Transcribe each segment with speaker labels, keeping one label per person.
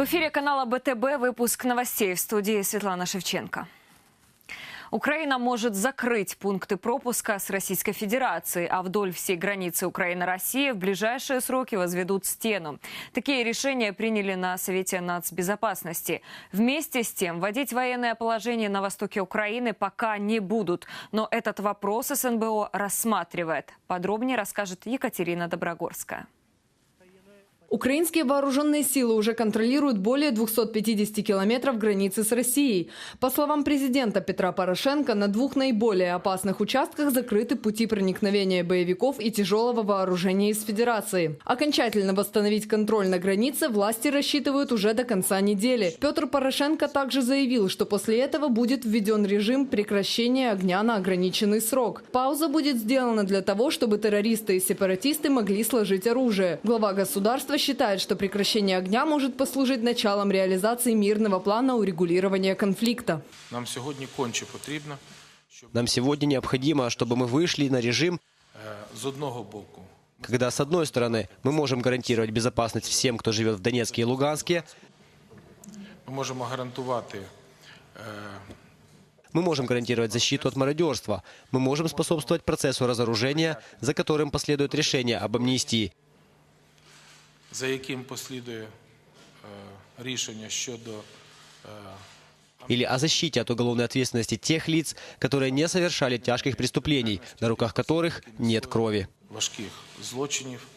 Speaker 1: В эфире канала БТБ выпуск новостей в студии Светлана Шевченко. Украина может закрыть пункты пропуска с Российской Федерацией, а вдоль всей границы Украины-России в ближайшие сроки возведут стену. Такие решения приняли на Совете нацбезопасности. Вместе с тем, вводить военное положение на востоке Украины пока не будут. Но этот вопрос СНБО рассматривает. Подробнее расскажет Екатерина Доброгорская.
Speaker 2: Украинские вооруженные силы уже контролируют более 250 километров границы с Россией. По словам президента Петра Порошенко, на двух наиболее опасных участках закрыты пути проникновения боевиков и тяжелого вооружения из Федерации. Окончательно восстановить контроль на границе власти рассчитывают уже до конца недели. Петр Порошенко также заявил, что после этого будет введен режим прекращения огня на ограниченный срок. Пауза будет сделана для того, чтобы террористы и сепаратисты могли сложить оружие. Глава государства считает, что прекращение огня может послужить началом реализации мирного плана урегулирования конфликта.
Speaker 3: Нам сьогодні конче потрібно, щоб
Speaker 4: Нам сегодня необходимо, чтобы мы вышли на режим, когда, с одной стороны, мы можем гарантировать безопасность всем, кто живет в Донецке и Луганске,
Speaker 3: ми можемо гарантувати е,
Speaker 4: мы можем гарантировать защиту от мародерства, мы можем способствовать процессу разоружения, за которым последует решение об амнистии
Speaker 3: за яким послідує е, рішення щодо е,
Speaker 4: или о защите от уголовной ответственности тех лиц, которые не совершали тяжких преступлений, на руках которых нет крови.
Speaker 3: важких злочинів,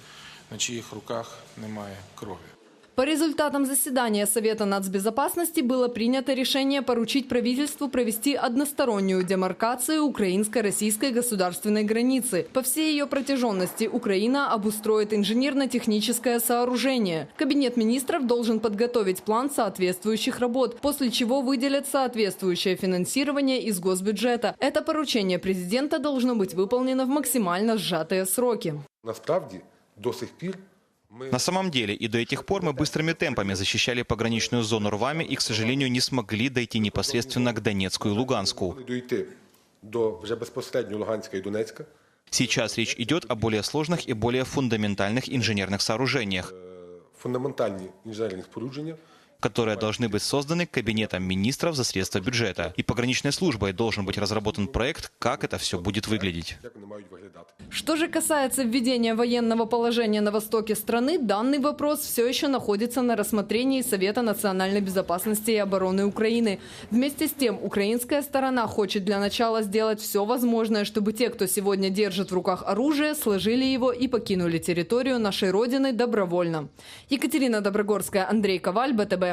Speaker 3: на чиїх руках немає крові.
Speaker 2: По результатам заседания Совета нацбезопасности было принято решение поручить правительству провести одностороннюю демаркацию украинско-российской государственной границы. По всей ее протяженности Украина обустроит инженерно-техническое сооружение. Кабинет министров должен подготовить план соответствующих работ, после чего выделят соответствующее финансирование из госбюджета. Это поручение президента должно быть выполнено в максимально сжатые сроки.
Speaker 5: Насправді до сих ми
Speaker 6: На самом деле, и до этих пор мы быстрыми темпами защищали пограничную зону рвами и, к сожалению, не смогли дойти непосредственно к Донецку и Луганску.
Speaker 5: могли дійти до вже безпосередньо Луганська і Донецька.
Speaker 6: Сейчас речь идет о более сложных и более фундаментальных инженерных сооружениях,
Speaker 5: Фундаментальні інженерні спорудження.
Speaker 6: которые должны быть созданы Кабинетом министров за средства бюджета. И пограничной службой должен быть разработан проект, как это все будет выглядеть.
Speaker 2: Что же касается введения военного положения на востоке страны, данный вопрос все еще находится на рассмотрении Совета национальной безопасности и обороны Украины. Вместе с тем, украинская сторона хочет для начала сделать все возможное, чтобы те, кто сегодня держит в руках оружие, сложили его и покинули территорию нашей Родины добровольно. Екатерина Доброгорская, Андрей Коваль, БТБ.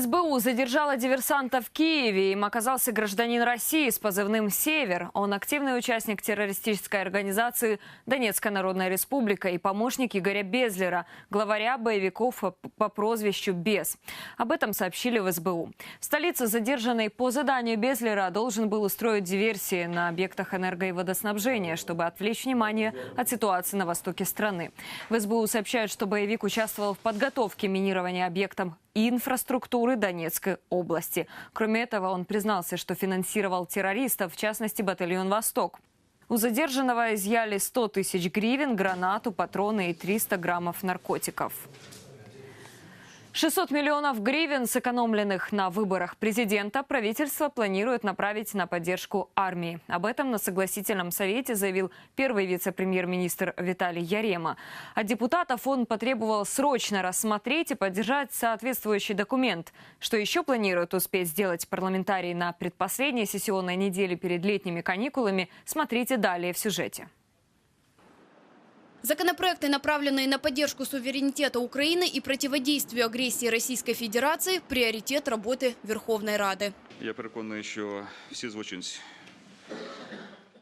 Speaker 1: СБУ задержала диверсанта в Киеве. Им оказался гражданин России с позывным «Север». Он активный участник террористической организации «Донецкая Народная Республика» и помощник Игоря Безлера, главаря боевиков по прозвищу «Без». Об этом сообщили в СБУ. В столице задержанный по заданию Безлера должен был устроить диверсии на объектах энерго- и водоснабжения, чтобы отвлечь внимание от ситуации на востоке страны. В СБУ сообщают, что боевик участвовал в подготовке минирования объектов и инфраструктуры Донецкой области. Кроме этого, он признался, что финансировал террористов, в частности, батальон «Восток». У задержанного изъяли 100 тысяч гривен, гранату, патроны и 300 граммов наркотиков. 600 миллионов гривен, сэкономленных на выборах президента, правительство планирует направить на поддержку армии. Об этом на согласительном совете заявил первый вице-премьер-министр Виталий Ярема. От депутатов он потребовал срочно рассмотреть и поддержать соответствующий документ. Что еще планируют успеть сделать парламентарии на предпоследней сессионной неделе перед летними каникулами, смотрите далее в сюжете.
Speaker 7: Законопроекты, направленные на поддержку суверенитета Украины и противодействию агрессии Российской Федерации – приоритет работы Верховной Рады.
Speaker 8: Я переконаний, що всі злочинці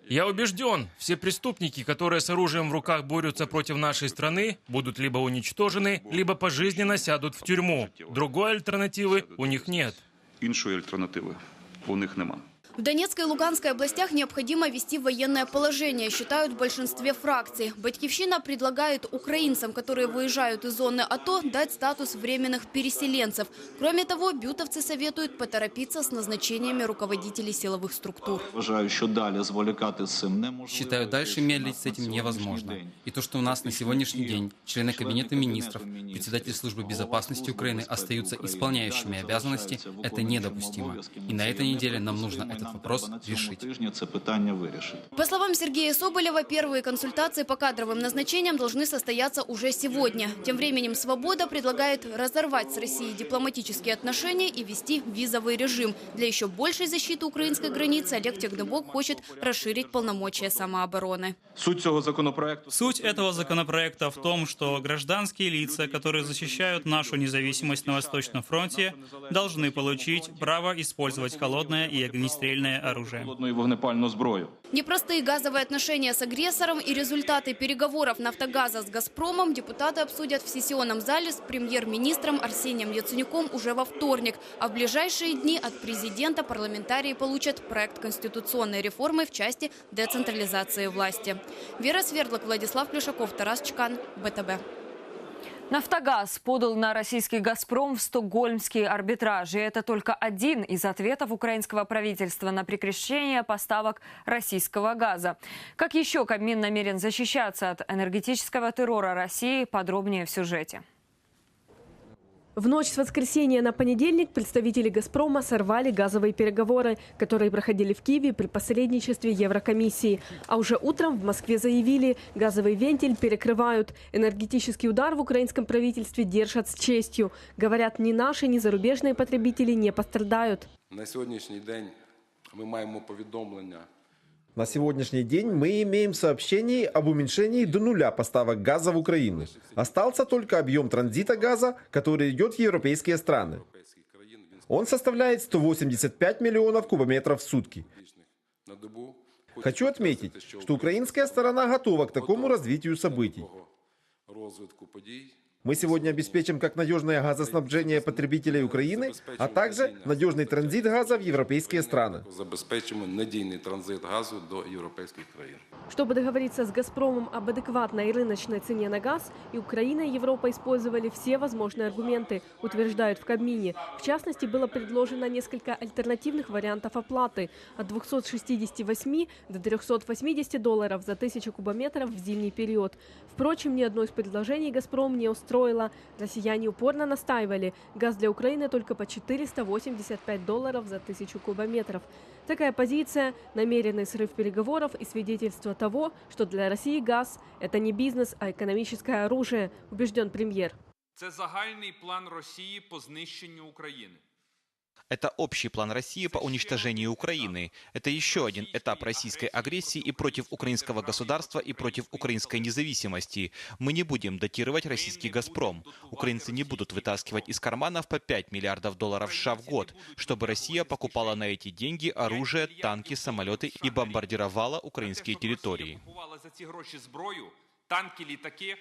Speaker 9: Я убежден, все преступники, которые с оружием в руках борются против нашей страны, будут либо уничтожены, либо пожизненно сядут в тюрьму. Другой альтернативы у них нет.
Speaker 8: іншої альтернативи у них нема.
Speaker 7: В Донецкой и Луганской областях необходимо ввести военное положение, считают в большинстве фракций. Батькивщина предлагает украинцам, которые выезжают из зоны АТО, дать статус временных переселенцев. Кроме того, бютовцы советуют поторопиться с назначениями руководителей силовых структур.
Speaker 10: Считаю, дальше медлить с этим невозможно. И то, что у нас на сегодняшний день члены Кабинета министров, председатель службы безопасности Украины остаются исполняющими обязанности, это недопустимо. И на этой неделе нам нужно этот вопрос решить.
Speaker 7: По словам Сергея Соболева, первые консультации по кадровым назначениям должны состояться уже сегодня. Тем временем «Свобода» предлагает разорвать с Россией дипломатические отношения и ввести визовый режим. Для еще большей защиты украинской границы Олег Тягнебок хочет расширить полномочия самообороны.
Speaker 8: Суть
Speaker 11: этого законопроекта в том, что гражданские лица, которые защищают нашу независимость на Восточном фронте, должны получить право использовать холодное и огнестрельное оружие.
Speaker 8: вогнепальну зброю.
Speaker 7: Непростые газовые отношения с агрессором и результаты переговоров «Нафтогаза» с «Газпромом» депутаты обсудят в сессионном зале с премьер-министром Арсением Яценюком уже во вторник. А в ближайшие дни от президента парламентарии получат проект конституционной реформы в части децентрализации власти. Вера Свердлок, Владислав Плюшаков, Тарас Чкан, БТБ.
Speaker 1: «Нафтогаз» подал на российский «Газпром» в стокгольмский арбитраж. И это только один из ответов украинского правительства на прекращение поставок российского газа. Как еще Кабмин намерен защищаться от энергетического террора России, подробнее в сюжете.
Speaker 12: В ночь с воскресенья на понедельник представители «Газпрома» сорвали газовые переговоры, которые проходили в Киеве при посредничестве Еврокомиссии. А уже утром в Москве заявили, газовый вентиль перекрывают. Энергетический удар в украинском правительстве держат с честью. Говорят, ни наши, ни зарубежные потребители не пострадают.
Speaker 5: На сьогоднішній день ми маємо повідомлення
Speaker 13: на сегодняшний день мы имеем сообщение об уменьшении до нуля поставок газа в Украину. Остался только объем транзита газа, который идет в европейские страны. Он составляет 185 миллионов кубометров в сутки. Хочу отметить, что украинская сторона готова к такому развитию событий.
Speaker 5: розвитку подій.
Speaker 13: Мы сегодня обеспечим как надежное газоснабжение потребителей Украины, а также надежный транзит газа в европейские страны.
Speaker 5: Забезпечимо надійний транзит газу до європейських країн.
Speaker 12: Чтобы договориться с «Газпромом» об адекватной рыночной цене на газ, и Украина, и Европа использовали все возможные аргументы, утверждают в Кабмине. В частности, было предложено несколько альтернативных вариантов оплаты от 268 до 380 долларов за тысячу кубометров в зимний период. Впрочем, ни одно из предложений «Газпром» не устроило. Россияне упорно настаивали. Газ для Украины только по 485 долларов за тысячу кубометров. Такая позиция – намеренный срыв переговоров и свидетельство того, что для России газ – это не бизнес, а экономическое оружие, убежден премьер.
Speaker 14: Це загальний план Росії по знищенню України.
Speaker 6: Это общий план России по уничтожению Украины. Это еще один этап российской агрессии и против украинского государства, и против украинской независимости. Мы не будем датировать российский «Газпром». Украинцы не будут вытаскивать из карманов по 5 миллиардов долларов США в год, чтобы Россия покупала на эти деньги оружие, танки, самолеты и бомбардировала украинские территории.
Speaker 14: Купували за ці гроші зброю, танки, літаки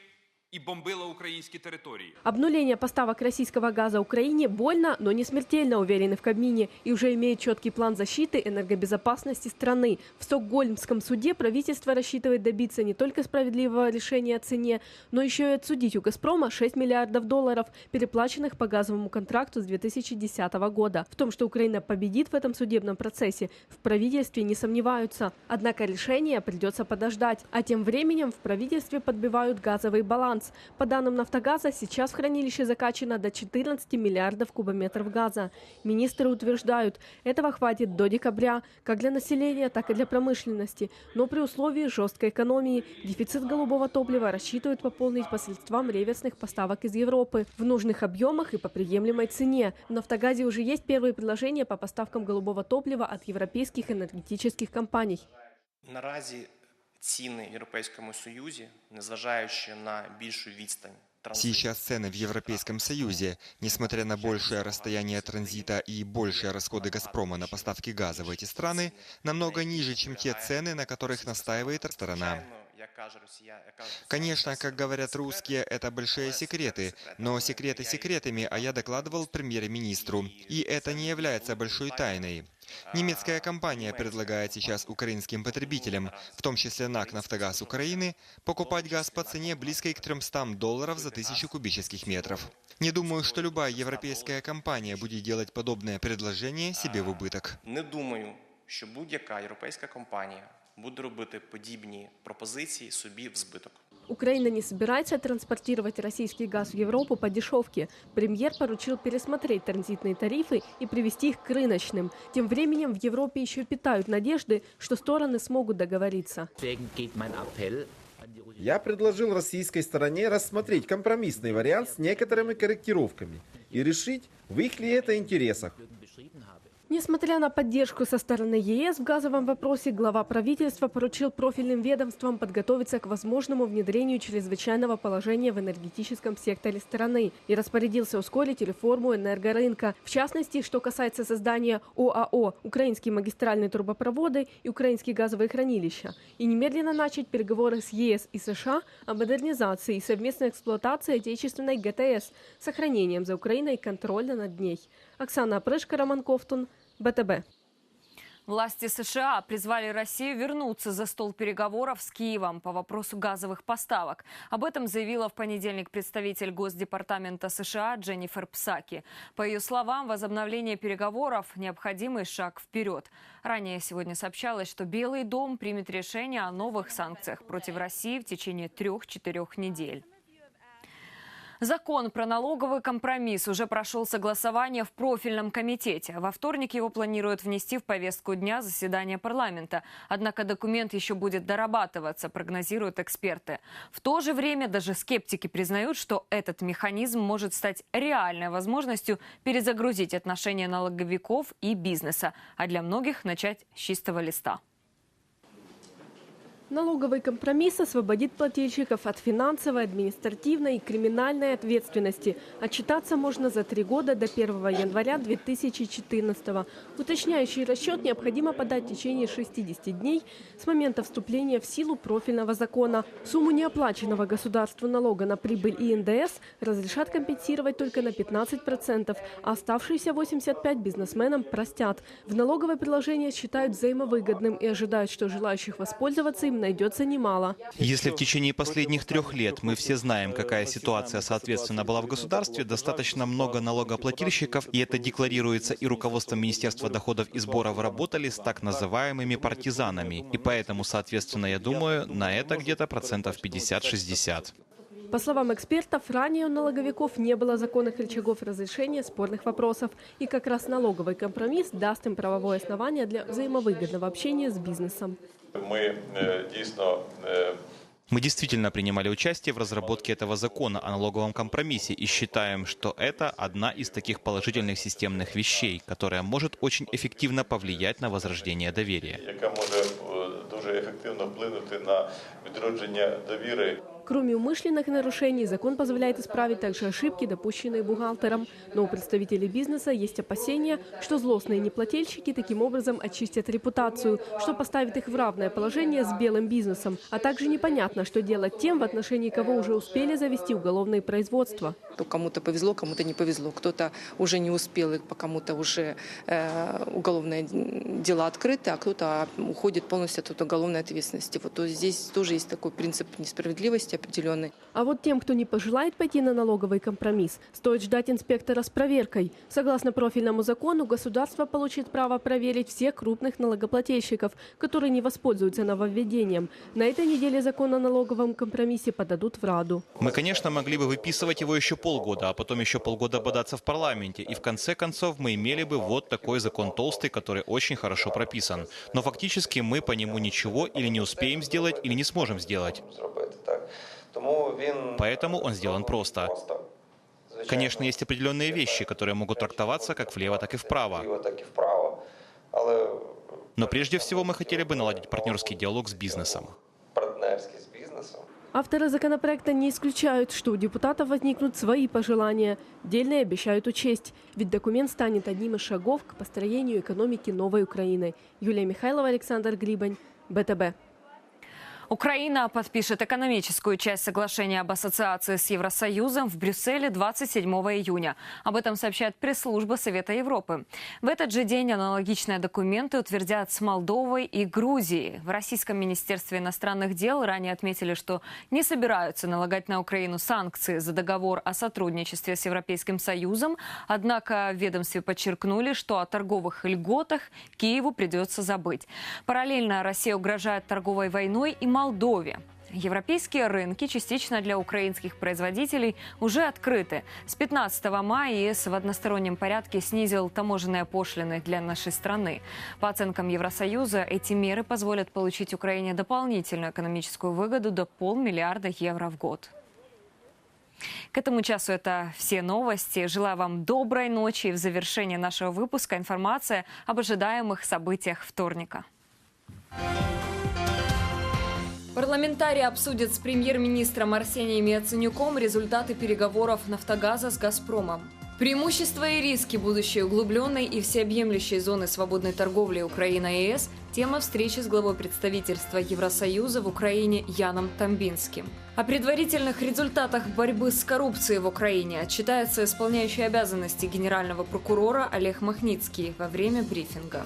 Speaker 14: і бомбила українські території.
Speaker 12: Обнуление поставок российского газа Украине больно, но не смертельно, уверены в Кабмине, и уже имеет четкий план защиты энергобезопасности страны. В Стокгольмском суде правительство рассчитывает добиться не только справедливого решения о цене, но еще и отсудить у «Газпрома» 6 миллиардов долларов, переплаченных по газовому контракту с 2010 года. В том, что Украина победит в этом судебном процессе, в правительстве не сомневаются. Однако решение придется подождать. А тем временем в правительстве подбивают газовый баланс. по данным «Нафтогаза», сейчас в хранилище закачано до 14 миллиардов кубометров газа. Министры утверждают, этого хватит до декабря, как для населения, так и для промышленности. Но при условии жесткой экономии дефицит голубого топлива рассчитывают пополнить посредством реверсных поставок из Европы в нужных объемах и по приемлемой цене. В «Нафтогазе» уже есть первые предложения по поставкам голубого топлива от европейских энергетических компаний.
Speaker 15: Наразі ціни в Європейському Союзі, незважаючи на більшу відстань
Speaker 16: Сейчас цены в Европейском Союзе, несмотря на большее расстояние транзита и большие расходы «Газпрома» на поставки газа в эти страны, намного ниже, чем те цены, на которых настаивает сторона.
Speaker 15: як каже Росія, як каже
Speaker 16: Конечно, как говорят русские, это большие секреты, но секреты секретами, а я докладывал премьер-министру, и это не является большой тайной. Немецкая компания предлагает сейчас украинским потребителям, в том числе НАК «Нафтогаз Украины», покупать газ по цене близкой к 300 долларов за тысячу кубических метров. Не думаю, что любая европейская компания будет делать подобное предложение себе в убыток.
Speaker 15: Не думаю, що будь-яка європейська компанія буде робити подібні пропозиції собі в збиток.
Speaker 12: Украина не собирается транспортировать российский газ в Европу по дешевке. Премьер поручил пересмотреть транзитные тарифы и привести их к рыночным. Тем временем в Европе еще питают надежды, что стороны смогут договориться.
Speaker 13: Я предложил российской стороне рассмотреть компромиссный вариант с некоторыми корректировками и решить, в их ли это интересах.
Speaker 12: Несмотря на поддержку со стороны ЕС в газовом вопросе, глава правительства поручил профильным ведомствам подготовиться к возможному внедрению чрезвычайного положения в энергетическом секторе страны и распорядился ускорить реформу энергорынка. В частности, что касается создания ОАО «Украинские магистральные трубопроводы» и «Украинские газовые хранилища» и немедленно начать переговоры с ЕС и США о модернизации и совместной эксплуатации отечественной ГТС с сохранением за Украиной контроля над ней. Оксана Опрышко, Роман Ковтун, БТБ.
Speaker 1: Власти США призвали Россию вернуться за стол переговоров с Киевом по вопросу газовых поставок. Об этом заявила в понедельник представитель Госдепартамента США Дженнифер Псаки. По ее словам, возобновление переговоров – необходимый шаг вперед. Ранее сегодня сообщалось, что Белый дом примет решение о новых санкциях против России в течение трех-четырех недель. Закон про налоговый компромисс уже прошел согласование в профильном комитете. Во вторник его планируют внести в повестку дня заседания парламента. Однако документ еще будет дорабатываться, прогнозируют эксперты. В то же время даже скептики признают, что этот механизм может стать реальной возможностью перезагрузить отношения налоговиков и бизнеса, а для многих начать с чистого листа.
Speaker 12: Налоговый компромисс освободит плательщиков от финансовой, административной и криминальной ответственности. Отчитаться можно за три года до 1 января 2014 -го. Уточняющий расчет необходимо подать в течение 60 дней с момента вступления в силу профильного закона. Сумму неоплаченного государству налога на прибыль и НДС разрешат компенсировать только на 15%, а оставшиеся 85% бизнесменам простят. В налоговое приложение считают взаимовыгодным и ожидают, что желающих воспользоваться им найдется немало.
Speaker 6: Если в течение последних трех лет мы все знаем, какая ситуация соответственно была в государстве, достаточно много налогоплательщиков, и это декларируется и руководством Министерства доходов и сборов работали с так называемыми партизанами. И поэтому, соответственно, я думаю, на это где-то процентов 50-60.
Speaker 12: По словам экспертов, ранее у налоговиков не было законных рычагов разрешения спорных вопросов. И как раз налоговый компромисс даст им правовое основание для взаимовыгодного общения с бизнесом.
Speaker 17: Ми е, дійсно е,
Speaker 6: Мы действительно принимали участие в разработке этого закона о налоговом компромиссе и считаем, что это одна из таких положительных системных вещей, которая может очень эффективно повлиять на возрождение доверия.
Speaker 17: яка може е, дуже ефективно вплинути на відродження довіри
Speaker 12: Кроме умышленных нарушений, закон позволяет исправить также ошибки, допущенные бухгалтером. Но у представителей бизнеса есть опасения, что злостные неплательщики таким образом очистят репутацию, что поставит их в равное положение с белым бизнесом. А также непонятно, что делать тем, в отношении кого уже успели завести уголовные производства.
Speaker 18: То кому-то повезло, кому-то не повезло. Кто-то уже не успел, и по кому-то уже э, уголовные дела открыты, а кто-то уходит полностью от уголовной ответственности. Вот то здесь тоже есть такой принцип несправедливости определенный.
Speaker 12: А вот тем, кто не пожелает пойти на налоговый компромисс, стоит ждать инспектора с проверкой. Согласно профильному закону, государство получит право проверить всех крупных налогоплательщиков, которые не воспользуются нововведением. На этой неделе закон о налоговом компромиссе подадут в Раду.
Speaker 6: Мы, конечно, могли бы выписывать его еще полгода, а потом еще полгода бодаться в парламенте. И в конце концов мы имели бы вот такой закон толстый, который очень хорошо прописан. Но фактически мы по нему ничего или не успеем сделать, или не сможем сделать.
Speaker 17: зробити так. Тому він
Speaker 6: Поэтому он сделан просто. Конечно, есть определенные вещи, которые могут трактоваться как влево, так и вправо.
Speaker 17: вліво, так і вправо. Але
Speaker 6: Но прежде всего мы хотели бы наладить партнерский диалог с бизнесом.
Speaker 17: партнерський з бізнесом.
Speaker 12: Авторы законопроекта не исключают, что у депутатов возникнут свои пожелания. Дельные обещают учесть, ведь документ станет одним из шагов к построению экономики новой Украины. Юлия Михайлова, Александр Грибань, БТБ.
Speaker 1: Украина подпишет экономическую часть соглашения об ассоциации с Евросоюзом в Брюсселе 27 июня. Об этом сообщает пресс-служба Совета Европы. В этот же день аналогичные документы утвердят с Молдовой и Грузией. В Российском Министерстве иностранных дел ранее отметили, что не собираются налагать на Украину санкции за договор о сотрудничестве с Европейским Союзом. Однако в ведомстве подчеркнули, что о торговых льготах Киеву придется забыть. Параллельно Россия угрожает торговой войной и Молдове. Европейские рынки частично для украинских производителей уже открыты. С 15 мая ЕС в одностороннем порядке снизил таможенные пошлины для нашей страны. По оценкам Евросоюза, эти меры позволят получить Украине дополнительную экономическую выгоду до полмиллиарда евро в год. К этому часу это все новости. Желаю вам доброй ночи. И в завершении нашего выпуска информация об ожидаемых событиях вторника. Парламентарии обсудят с премьер-министром Арсением Яценюком результаты переговоров «Нафтогаза» с «Газпромом». Преимущества и риски будущей углубленной и всеобъемлющей зоны свободной торговли Украина и ЕС – тема встречи с главой представительства Евросоюза в Украине Яном Тамбинским. О предварительных результатах борьбы с коррупцией в Украине отчитается исполняющий обязанности генерального прокурора Олег Махницкий во время брифинга.